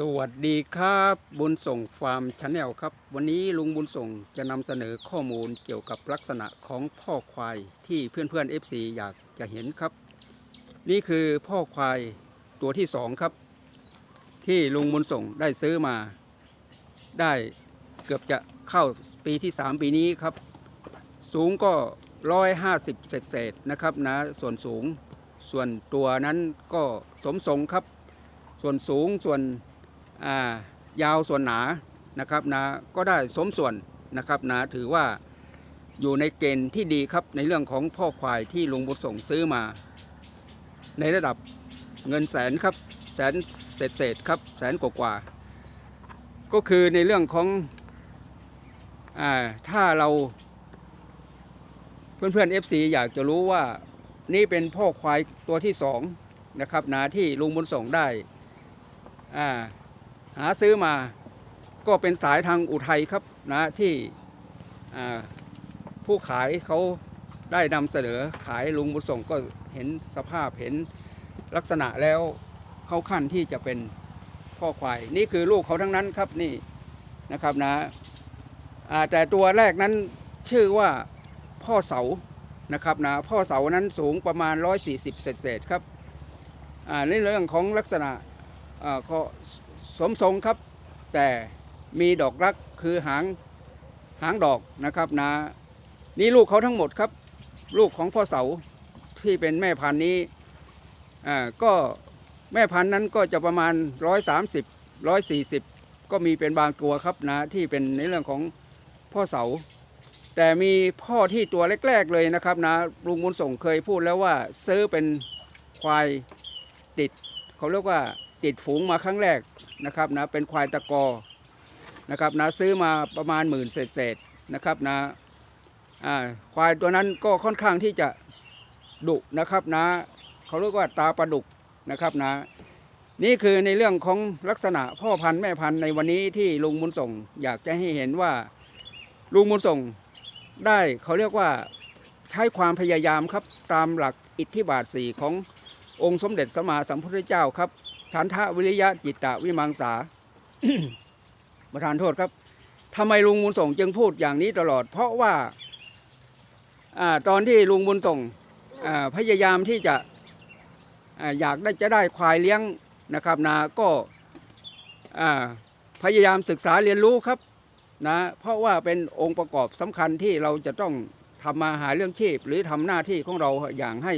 สวัสดีครับ บุญส่งฟาร์มชาแนลครับ วันนี้ลุงบุญส่งจะนำเสนอข้อมูลเกี่ยวกับลักษณะของพ่อควายที่เพื่อนๆ FC อยากจะเห็นครับ นี่คือพ่อควายตัวที่สองครับ ที่ลุงบุญส่งได้ซื้อมา ได้เกือบจะเข้าปีที่ 3 ปีนี้ครับ สูงก็ 150 เศษเศษนะครับนะส่วนสูงส่วนตัวนั้นก็สมทรงครับ ส่วนสูงส่วน ยาวส่วนหนานะครับนะก็ได้สมส่วนนะครับนะถือว่าอยู่ในเกณฑ์ที่ดีครับในเรื่องของพ่อควายที่ลุงบุญส่งซื้อมา ในระดับเงินแสนครับแสนเศษเศษครับแสนกว่าๆก็คือในเรื่องของอถ้าเรา เพื่อนๆ FC อยากจะรู้ว่านี่เป็นพ่อควายตัวที่สองนะครับนะที่ลุงบุญส่งได้อ่า หาซื้อมาก็เป็นสายทางอุทัยครับนะที่ผู้ขายเขาได้นำเสนอขายลุงบุญส่งก็เห็นสภาพเห็นลักษณะแล้วเขาขั้นที่จะเป็นพ่อควาย นี่คือลูกเขาทั้งนั้นครับนี่นะครับนะแต่ตัวแรกนั้นชื่อว่าพ่อเสานะครับนะพ่อเสานั้นสูงประมาณ 140 เศษๆครับในเรื่องของลักษณะอ่าก็ สมทรงครับ แต่มีดอกรักคือหางหางดอกนะครับนะนี่ลูกเขาทั้งหมดครับ ลูกของพ่อเสาที่เป็นแม่พันธุ์นี้อ่าก็แม่พันธุ์นั้นก็จะประมาณ 130 140 ก็มีเป็นบางตัวครับนะที่เป็นในเรื่องของพ่อเสา แต่มีพ่อที่ตัวแรกๆเลยนะครับนะลุงบุญส่งเคยพูดแล้วว่าซื้อเป็นควายติด เขาเรียกว่าติดฝูงมาครั้งแรก นะครับนะเป็นควายตะกอนะครับนะซื้อมาประมาณหมื่นเศษๆนะครับนะอ่าควายตัวนั้นก็ค่อนข้างที่จะดุนะครับนะเขาเรียกว่าตาปลาดุกนะครับนะนี่คือในเรื่องของลักษณะพ่อพันธุ์แม่พันธุ์ในวันนี้ที่ลุงมุนส่งอยากจะให้เห็นว่าลุงมุนส่งได้เขาเรียกว่าใช้ความพยายามครับตามหลักอิทธิบาทสี่ขององค์สมเด็จสมมาสัมพุทธเจ้าครับ ฉันทะวิริยะจิตตะวิมังสาประธานโทษครับทำไมลุงบุญส่งจึงพูดอย่างนี้ตลอด เพราะว่าอตอนที่ลุงบุญส่งพยายามที่จะออยากได้จะได้ควายเลี้ยงนะครับนาก็พยายามศึกษาเรียนรู้ครับนะเพราะว่าเป็นองค์ประกอบสำคัญที่เราจะต้องทำมาหาเรื่องชีพ หรือทำหน้าที่ของเราอย่างให้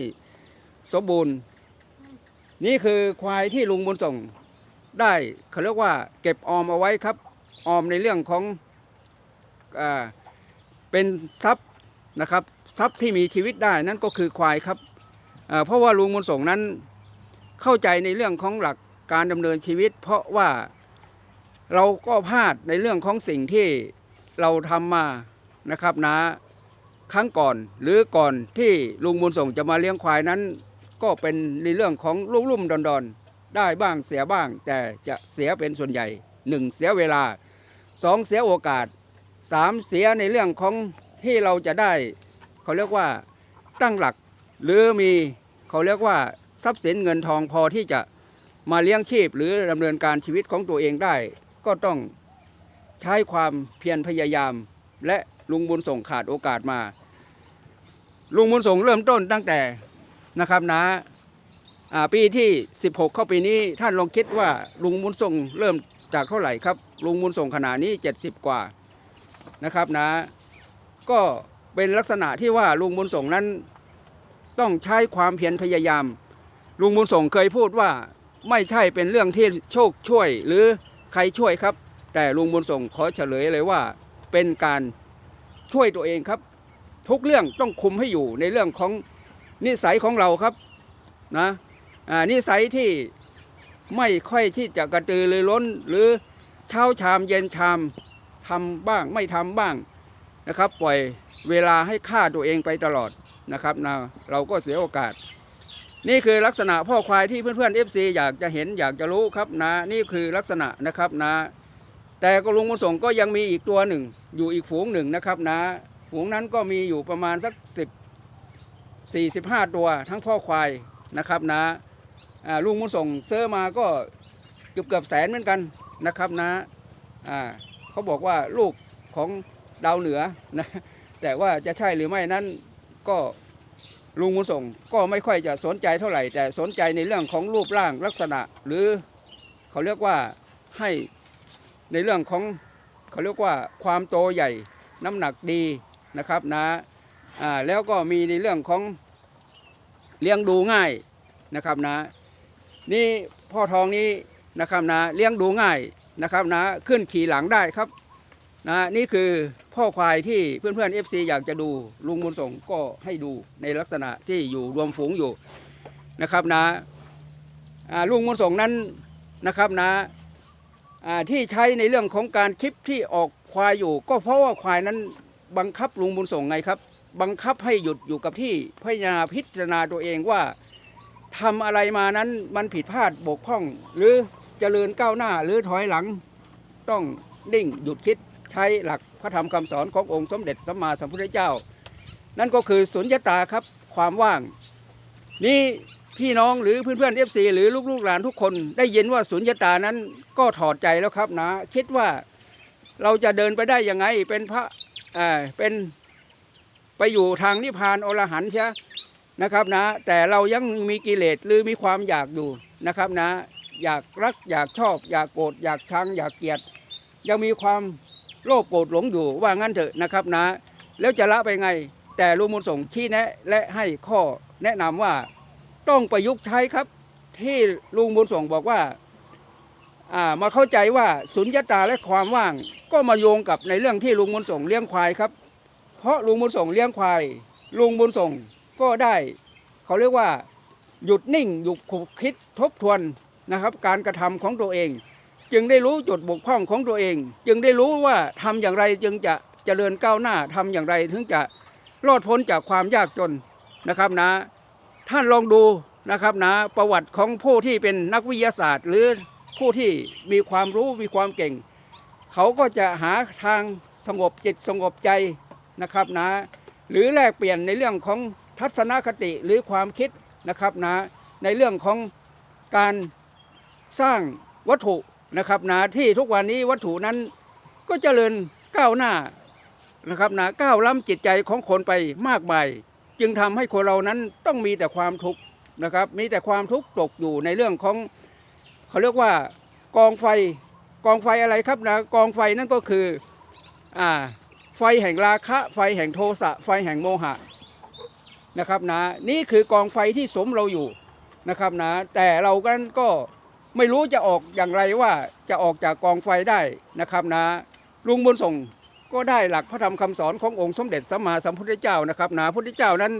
สมบูรณ์ นี่คือควายที่ลุงบุญส่งได้เขาเรียกว่าเก็บออมเอาไว้ครับ ออมในเรื่องของอเป็นทรัพย์นะครับทรัพย์ที่มีชีวิตได้นั่นก็คือควายครับเพราะว่าลุงบุญส่งนั้นเข้าใจในเรื่องของหลักการดำเนินชีวิต เพราะว่าเราก็พลาดในเรื่องของสิ่งที่เราทำมานะครับนะครั้งก่อนหรือก่อนที่ลุงบุญส่งจะมาเลี้ยงควายนั้น ก็เป็นในเรื่องของลุ่มลุ่มดอนดอนๆได้บ้างเสียบ้าง แต่จะเสียเป็นส่วนใหญ่หนึ่งเสียเวลาสองเสียโอกาสสามเสียในเรื่องของที่เราจะได้ เขาเรียกว่าตั้งหลัก หรือมีเขาเรียกว่าทรัพย์สินเงินทองพอที่จะมาเลี้ยงชีพ หรือดำเนินการชีวิตของตัวเองได้ ก็ต้องใช้ความเพียรพยายาม และลุงบุญส่งขาดโอกาสมา ลุงบุญส่งเริ่มต้นตั้งแต่ นะครับนะอ่าปีที่ 16 เข้าปีนี้ท่านลองคิดว่าลุงบุญส่งเริ่มจากเท่าไหร่ครับ ลุงบุญส่งขนาดนี้ 70 กว่านะครับนะ ก็เป็นลักษณะที่ว่าลุงบุญส่งนั้น ต้องใช้ความเพียรพยายาม ลุงบุญส่งเคยพูดว่าไม่ใช่เป็นเรื่องที่โชคช่วย หรือใครช่วยครับ แต่ลุงบุญส่งขอเฉลยเลยว่า เป็นการช่วยตัวเองครับ ทุกเรื่องต้องคุมให้อยู่ในเรื่องของ นิสัยของเราครับนะอ่านิสัยที่ไม่ค่อยที่จะกระตือรือร้น หรือเช้าชามเย็นชามทำบ้างไม่ทำบ้างนะครับ ปล่อยเวลาให้ฆ่าตัวเองไปตลอดนะครับนะเราก็เสียโอกาส นี่คือลักษณะพ่อควายที่เพื่อนๆ FC อยากจะเห็นอยากจะรู้ครับนะนี่คือลักษณะนะครับนะ แต่กลุงมาส่งก็ยังมีอีกตัวหนึ่ง อยู่อีกฝูงหนึ่งนะครับนะ ฝูงนั้นก็มีอยู่ประมาณสักสิบ สี่สิบห้าตัวทั้งพ่อควายนะครับนะอ่าลุงมุส่งเซอร์มาก็เกือบเกือบแสนเหมือนกันนะครับนะอ่าเขาบอกว่าลูกของดาวเหนือนะแต่ว่าจะใช่หรือไม่นั้นก็ลุงบุญส่งก็ไม่ค่อยจะสนใจเท่าไหร่ แต่สนใจในเรื่องของรูปร่างลักษณะ หรือเขาเรียกว่าให้ในเรื่องของเขาเรียกว่าความโตใหญ่น้ำหนักดีนะครับนะ อ่าแล้วก็มีในเรื่องของเลี้ยงดูง่ายนะครับนะ นี่พ่อทองนี้นะครับนะเลี้ยงดูง่ายนะครับนะขึ้นขี่หลังได้ครับนะนี่คือพ่อควายที่เพื่อนๆ FC อยากจะดูลุงบุญส่งก็ให้ดูในลักษณะที่อยู่รวมฝูงอยู่นะครับนะอ่าลุงบุญส่งนั้นนะครับนะอ่าที่ใช้ในเรื่องของการคลิปที่ออกควายอยู่ ก็เพราะว่าควายนั้นบังคับลุงบุญส่งไงครับ บังคับให้หยุดอยู่กับที่พิจารณาพิจารณาตัวเองว่าทำอะไรมานั้นมันผิดพลาดบกพร่อง หรือเจริญก้าวหน้าหรือถอยหลัง ต้องนิ่งหยุดคิดใช้หลักพระธรรมคำสอนขององค์สมเด็จสัมมาสัมพุทธเจ้า นั่นก็คือสุญญตาครับความว่าง นี่พี่น้องหรือเพื่อนๆเอฟซีหรือลูกๆหลานทุกคนได้ยินว่าสุญญตานั้นก็ถอดใจแล้วครับนะ คิดว่าเราจะเดินไปได้ยังไงเป็นพระเอ่อเป็น ไปอยู่ทางนิพพานอรหันต์ใช่นะครับนะ แต่เรายังมีกิเลสหรือมีความอยากอยู่นะครับนะ อยากรักอยากชอบ อยากโกรธอยากชังอยากเกลียด ยังมีความโลภโกรธหลงอยู่ว่างั้นเถอะนะครับนะ แล้วจะละไปไง แต่ลุงมุลส่งชี้แนะและให้ข้อแนะนำว่าต้องประยุกต์ใช้ครับ ที่ลุงบุญส่งบอกว่าอ่ามาเข้าใจว่าสุญญตาและความว่าง ก็มาโยงกับในเรื่องที่ลุงบุญส่งเลี้ยงควายครับ เพราะลุงบุญส่งเลี้ยงควาย ลุงบุญส่งก็ได้ เขาเรียกว่าหยุดนิ่งหยุดขุคิดทบทวนนะครับ การกระทำของตัวเอง จึงได้รู้จุดบกพร่องของตัวเอง จึงได้รู้ว่าทำอย่างไรจึงจะเจริญก้าวหน้าทำอย่างไรถึงจะรอดพ้นจากความยากจนนะครับนะ ท่านลองดูนะครับนะประวัติของผู้ที่เป็นนักวิทยาศาสตร์ หรือผู้ที่มีความรู้มีความเก่ง เขาก็จะหาทางสงบจิตสงบใจ นะครับนะหรือแลกเปลี่ยนในเรื่องของทัศนคติหรือความคิดนะครับนะในเรื่องของการสร้างวัตถุนะครับนะที่ทุกวันนี้วัตถุนั้นก็เจริญก้าวหน้านะครับนะก้าวล้ำจิตใจของคนไปมากมายจึงทำให้คนเรานั้นต้องมีแต่ความทุกข์นะครับ มีแต่ความทุกข์ตกอยู่ในเรื่องของเขาเรียกว่ากองไฟกองไฟอะไรครับนะกองไฟนั่นก็คืออ่า ไฟแห่งราคะ ไฟแห่งโทสะ ไฟแห่งโมหะนะครับนะนี่คือกองไฟที่สมเราอยู่นะครับนะแต่เรากันก็ไม่รู้จะออกอย่างไรว่าจะออกจากกองไฟได้นะครับนะลุงบุญส่งก็ได้หลักพระธรรมคำสอนขององค์สมเด็จสัมมาสัมพุทธเจ้านะครับนะพระพุทธเจ้านั้น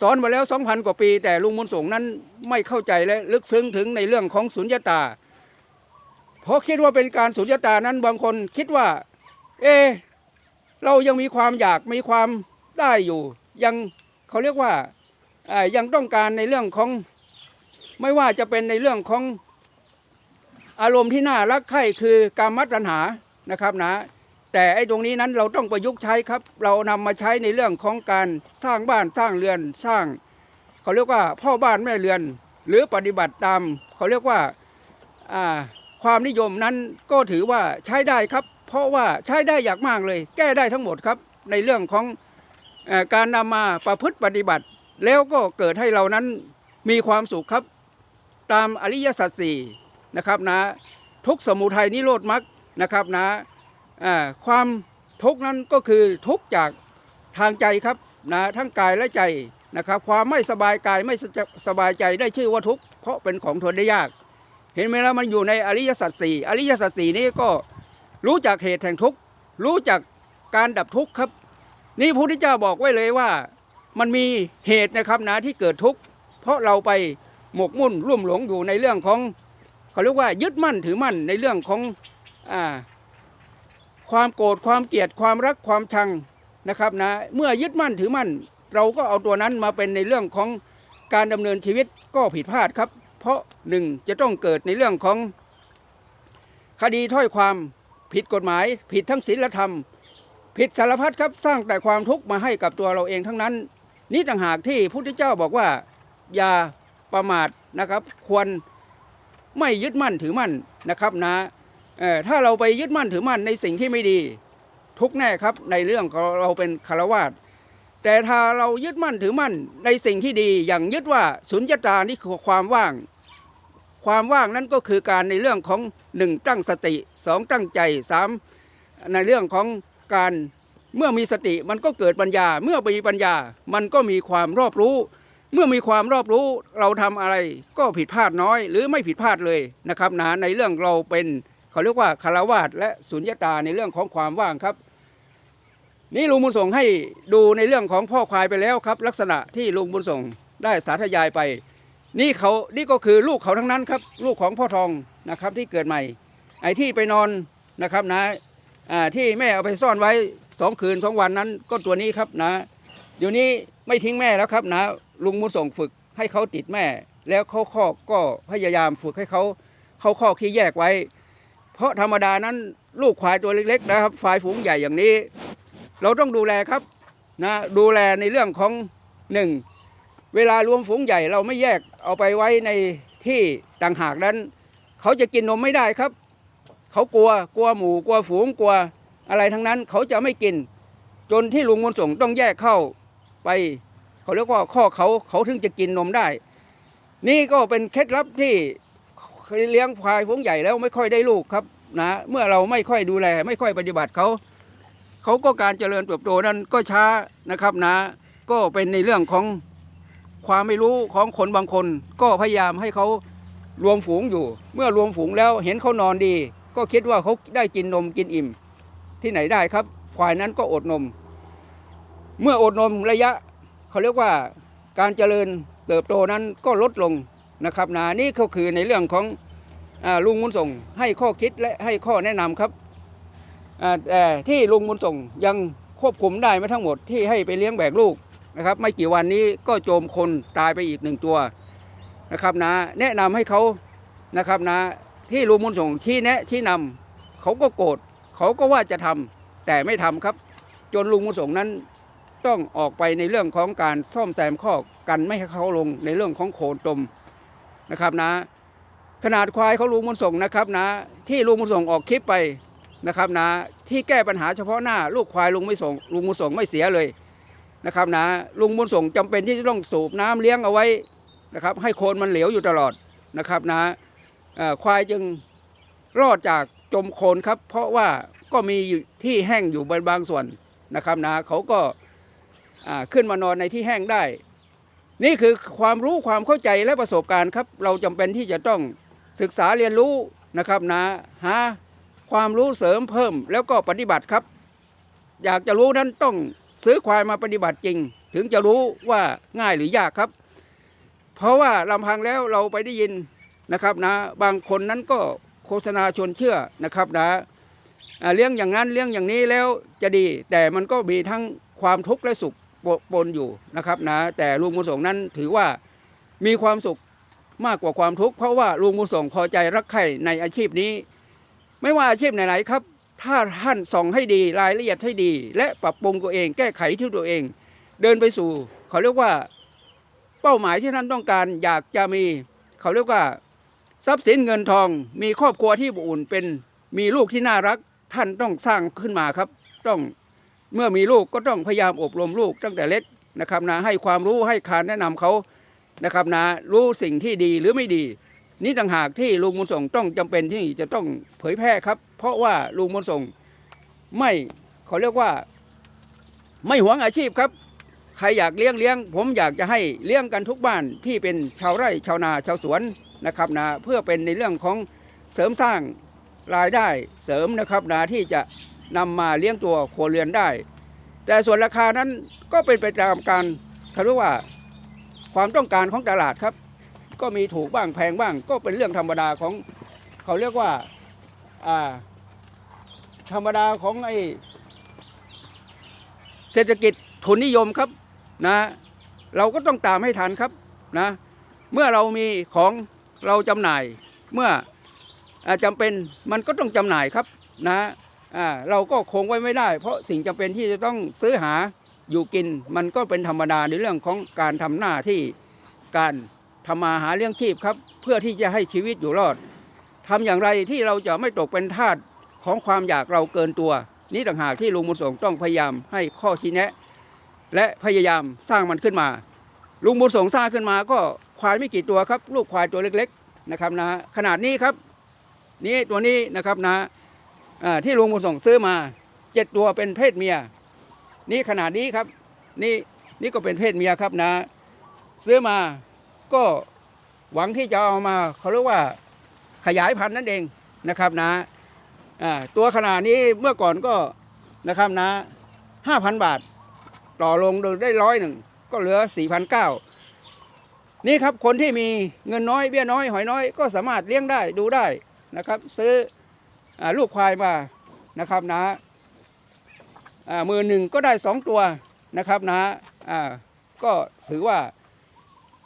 สอนมาแล้ว 2,000 กว่าปี แต่ลุงบุญส่งนั้นไม่เข้าใจและลึกซึ้งถึงในเรื่องของสุญญตา เพราะคิดว่าเป็นการสุญญตานั้นบางคนคิดว่า เอ เรายังมีความอยากมีความได้อยู่ ยังเขาเรียกว่าอยังต้องการในเรื่องของไม่ว่าจะเป็นในเรื่องของอารมณ์ที่น่ารักใคร่คือการมัดตัญหานะครับนะแต่ไอ้ตรงนี้นั้นเราต้องประยุกต์ใช้ครับ เรานำมาใช้ในเรื่องของการสร้างบ้านสร้างเรือนสร้าง เขาเรียกว่าพ่อบ้านแม่เรือน หรือปฏิบัติตาม เขาเรียกว่าความนิยมนั้นก็ถือว่าใช้ได้ครับ เพราะว่าใช้ได้อย่างมากเลย แก้ได้ทั้งหมดครับ ในเรื่องของอการนำมาประพฤติปฏิบัติ แล้วก็เกิดให้เรานั้นมีความสุขครับ ตามอริยสัจสี่นะครับนะทุกสมุทัยนิโรธมรรคนะครับนะอ่าความทุกนั้นก็คือทุกจากทางใจครับนะทั้งกายและใจนะครับ ความไม่สบายกายไม่สบายใจได้ชื่อว่าทุกเพราะเป็นของทนได้ยาก เห็นไหมล่ะมันอยู่ในอริยสัจสี่อริยสัจสี่นี้ก็ รู้จักเหตุแห่งทุกข์ รู้จักการดับทุกข์ครับ นี่พระพุทธเจ้าบอกไว้เลยว่า มันมีเหตุนะครับนะที่เกิดทุกข์ เพราะเราไปหมกมุ่นร่วมหลงอยู่ในเรื่องของเขาเรียกว่ายึดมั่นถือมั่นในเรื่องของอความโกรธความเกลียดความรักความชังนะครับนะเมื่อยึดมั่นถือมั่น เราก็เอาตัวนั้นมาเป็นในเรื่องของการดำเนินชีวิตก็ผิดพลาดครับ เพราะหนึ่งจะต้องเกิดในเรื่องของคดีถ้อยความ ผิดกฎหมาย ผิดทั้งศีลธรรม ผิดสารพัดครับสร้างแต่ความทุกข์มาให้กับตัวเราเองทั้งนั้น นี่ต่างหากที่พุทธเจ้าบอกว่า อย่าประมาทนะครับ ควรไม่ยึดมั่นถือมั่นนะครับนะเออถ้าเราไปยึดมั่นถือมั่นในสิ่งที่ไม่ดี ทุกแน่ครับในเรื่องของเราเป็นคารวาสแต่ถ้าเรายึดมั่นถือมั่นในสิ่งที่ดีอย่างยึดว่าสุญญตานี่คือความว่าง ความว่างนั้นก็คือการในเรื่องของหนึ่งตั้งสติสองตั้งใจสามในเรื่องของการเมื่อมีสติมันก็เกิดปัญญา เมื่อมีปัญญามันก็มีความรอบรู้ เมื่อมีความรอบรู้เราทำอะไรก็ผิดพลาดน้อย หรือไม่ผิดพลาดเลยนะครับนะในเรื่องเราเป็นเขาเรียกว่าคารวาสและสุญญตาในเรื่องของความว่างครับ นี่ลุงบุญส่งให้ดูในเรื่องของพ่อควายไปแล้วครับ ลักษณะที่ลุงบุญส่งได้สาธยายไป นี่เขานี่ก็คือลูกเขาทั้งนั้นครับ ลูกของพ่อทองนะครับที่เกิดใหม่ ไอ้ที่ไปนอนนะครับนะอ่าที่แม่เอาไปซ่อนไว้สองคืนสองวันนั้นก็ตัวนี้ครับนะเดี๋ยวนี้ไม่ทิ้งแม่แล้วครับนะลุงบุส่งฝึกให้เขาติดแม่ แล้วเขาคอกก็พยายามฝึกให้เขาเขาคอกที่แยกไว้ เพราะธรรมดานั้นลูกควายตัวเล็กๆนะครับฝ่ายฝูงใหญ่อย่างนี้ เราต้องดูแลครับนะดูแลในเรื่องของหนึ่ง เวลารวมฝูงใหญ่เราไม่แยกเอาไปไว้ในที่ต่างหากนั้น เขาจะกินนมไม่ได้ครับ เขากลัวกลัวหมูกลัวฝูงกลัวอะไรทั้งนั้นเขาจะไม่กิน จนที่ลุงมนส่งต้องแยกเข้าไป เขาเรียกว่าข้อเขาเขาถึงจะกินนมได้ นี่ก็เป็นเคล็ดลับที่เลี้ยงควายฝูงใหญ่แล้วไม่ค่อยได้ลูกครับนะเมื่อเราไม่ค่อยดูแล ไม่ค่อยปฏิบัติเขาเขาก็การเจริญเติบโตนั้นก็ช้านะครับนะ ก็เป็นในเรื่องของ ความไม่รู้ของคนบางคน ก็พยายามให้เขารวมฝูงอยู่ เมื่อรวมฝูงแล้วเห็นเขานอนดี ก็คิดว่าเขาได้กินนมกินอิ่ม ที่ไหนได้ครับ ควายนั้นก็อดนม เมื่ออดนมระยะเขาเรียกว่าการเจริญเติบโตนั้นก็ลดลงนะครับนะนี่ก็คือในเรื่องของอลุงมุนส่งให้ข้อคิดและให้ข้อแนะนำครับแต่ที่ลุงบุญส่งยังควบคุมได้ไม่ทั้งหมดที่ให้ไปเลี้ยงแบกลูก นะครับ ไม่กี่วันนี้ก็โจมคนตายไปอีกหนึ่งตัวนะครับนะ แนะนำให้เขานะครับนะ ที่ลุงบุญส่งชี้แนะชี้นำเขาก็โกรธเขาก็ว่าจะทำแต่ไม่ทำครับ จนลุงบุญส่งนั้นต้องออกไปในเรื่องของการซ่อมแซมข้อกันไม่ให้เขาลงในเรื่องของโคนตมนะครับนะ ขนาดควายเขาลุงบุญส่งนะครับนะ ที่ลุงบุญส่งออกคลิปไปนะครับนะ ที่แก้ปัญหาเฉพาะหน้า ลูกควายลุงไม่ส่งลุงบุญส่งไม่เสียเลย นะครับนะลุงบุญส่งจำเป็นที่จะต้องสูบน้ำเลี้ยงเอาไว้นะครับให้โคนมันเหลวอยู่ตลอดนะครับนะควายจึงรอดจากจมโคนครับ เพราะว่าก็มีที่แห้งอยู่บางส่วนนะครับนะเขาก็ขึ้นมานอนในที่แห้งได้ นี่คือความรู้ความเข้าใจและประสบการณ์ครับ เราจำเป็นที่จะต้องศึกษาเรียนรู้นะครับนะหาความรู้เสริมเพิ่มแล้วก็ปฏิบัติครับ อยากจะรู้นั้นต้อง ซื้อควายมาปฏิบัติจริง ถึงจะรู้ว่าง่ายหรือยากครับ เพราะว่าลำพังแล้วเราไปได้ยินนะครับนะบางคนนั้นก็โฆษณาชวนเชื่อนะครับนะเลี้ยงอย่างนั้นเลี้ยงอย่างนี้แล้วจะดี แต่มันก็มีทั้งความทุกข์และสุขปนอยู่นะครับนะแต่ลุงมุญส่งนั้นถือว่ามีความสุขมากกว่าความทุกข์เพราะว่าลุงมุญส่งพอใจรักใคร่ในอาชีพนี้ ไม่ว่าอาชีพไหนๆครับ ถ้าท่านส่องให้ดีรายละเอียดให้ดี และปรับปรุงตัวเอง แก้ไขที่ตัวเอง เดินไปสู่ เขาเรียกว่าเป้าหมายที่ท่านต้องการอยากจะมี เขาเรียกว่า ทรัพย์สินเงินทอง มีครอบครัวที่อบอุ่นเป็นมีลูกที่น่ารัก ท่านต้องสร้างขึ้นมาครับ ต้องเมื่อมีลูกก็ต้องพยายามอบรมลูกตั้งแต่เล็กนะครับนะให้ความรู้ให้คารแนะนำเขานะครับนะรู้สิ่งที่ดีหรือไม่ดี นี่ต่างหากที่ลุงบุญส่งต้องจำเป็นที่จะต้องเผยแพร่ครับ เพราะว่าลุงบุญส่งไม่เขาเรียกว่า ไม่หวงอาชีพครับ ใครอยากเลี้ยงเลี้ยง ผมอยากจะให้เลี้ยงกันทุกบ้านที่เป็นชาวไร่ชาวนาชาวสวนนะครับนะเพื่อเป็นในเรื่องของเสริมสร้างรายได้เสริมนะครับนะที่จะนำมาเลี้ยงตัวครัวเรือนได้ แต่ส่วนราคานั้นก็เป็นไปตามการเขาเรียกว่าความต้องการของตลาดครับ ก็มีถูกบ้างแพงบ้าง ก็เป็นเรื่องธรรมดาของเขาเรียกว่าอ่าธรรมดาของไอเศรษฐกิจทุนนิยมครับนะเราก็ต้องตามให้ทันครับนะเมื่อเรามีของเราจำหน่าย เมื่ออาจำเป็นมันก็ต้องจำหน่ายครับนะอ่าเราก็คงไว้ไม่ได้ เพราะสิ่งจำเป็นที่จะต้องซื้อหาอยู่กิน มันก็เป็นธรรมดาในเรื่องของการทำหน้าที่การ ทำมาหาเลี้ยงชีพครับ เพื่อที่จะให้ชีวิตอยู่รอดทำอย่างไรที่เราจะไม่ตกเป็นทาสของความอยากเราเกินตัว นี่ต่างหากที่ลุงบุญส่งต้องพยายามให้ข้อชี้แนะ และพยายามสร้างมันขึ้นมา ลุงบุญส่งสร้างขึ้นมาก็ควายไม่กี่ตัวครับ ลูกควายตัวเล็กๆนะครับนะขนาดนี้ครับ นี่ตัวนี้นะครับนะที่ลุงบุญส่งซื้อมาเจ็ดตัวเป็นเพศเมีย นี่ขนาดนี้ครับ นี่นี่ก็เป็นเพศเมียครับนะ ซื้อมา ก็หวังที่จะเอามาเขาเรียกว่าขยายพันธุ์นั่นเองนะครับนะอ่าตัวขนาดนี้เมื่อก่อนก็นะครับนะห้าพันบาท ต่อลงโดยได้ร้อยหนึ่งก็เหลือสี่พันเก้านี่ครับคนที่มีเงินน้อยเบี้ยน้อยหอยน้อยก็สามารถเลี้ยงได้ดูได้นะครับ ซื้ออลูกควายมานะครับนะอ่ามือหนึ่งก็ได้สองตัวนะครับนะอ่าก็ถือว่า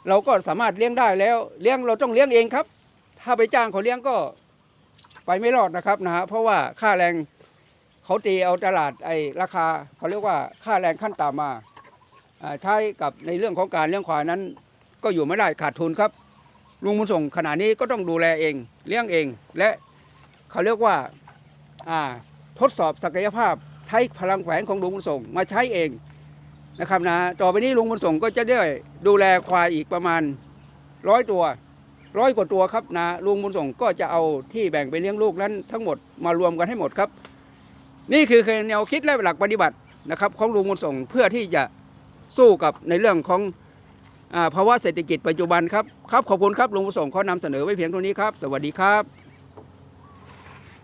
เราก็สามารถเลี้ยงได้แล้ว เลี้ยงเราต้องเลี้ยงเองครับ ถ้าไปจ้างเขาเลี้ยงก็ไปไม่รอดนะครับนะฮะเพราะว่าค่าแรงเขาตีเอาตลาดไอ้ราคาเขาเรียกว่าค่าแรงขั้นต่ำมาใช้กับในเรื่องของการเลี้ยงควายนั้น ก็อยู่ไม่ได้ขาดทุนครับลุงบุญส่งขณะนี้ก็ต้องดูแลเองเลี้ยงเอง และเขาเรียกว่าอ่าทดสอบศักยภาพใช้พลังแฝงของลุงบุญส่งมาใช้เอง นะครับนะต่อไปนี้ลุงบุญส่งก็จะได้ดูแลควายอีกประมาณร้อยตัวร้อยกว่าตัวครับนะลุงบุญส่งก็จะเอาที่แบ่งไปเลี้ยงลูกนั้นทั้งหมดมารวมกันให้หมดครับ นี่คือแนวคิดและหลักปฏิบัตินะครับของลุงบุญส่งเพื่อที่จะสู้กับในเรื่องของภาวะเศรษฐกิจปัจจุบันครับครับขอบคุณครับลุงประสงเขานำเสนอไว้เพียงเท่านี้ครับ สวัสดีครับ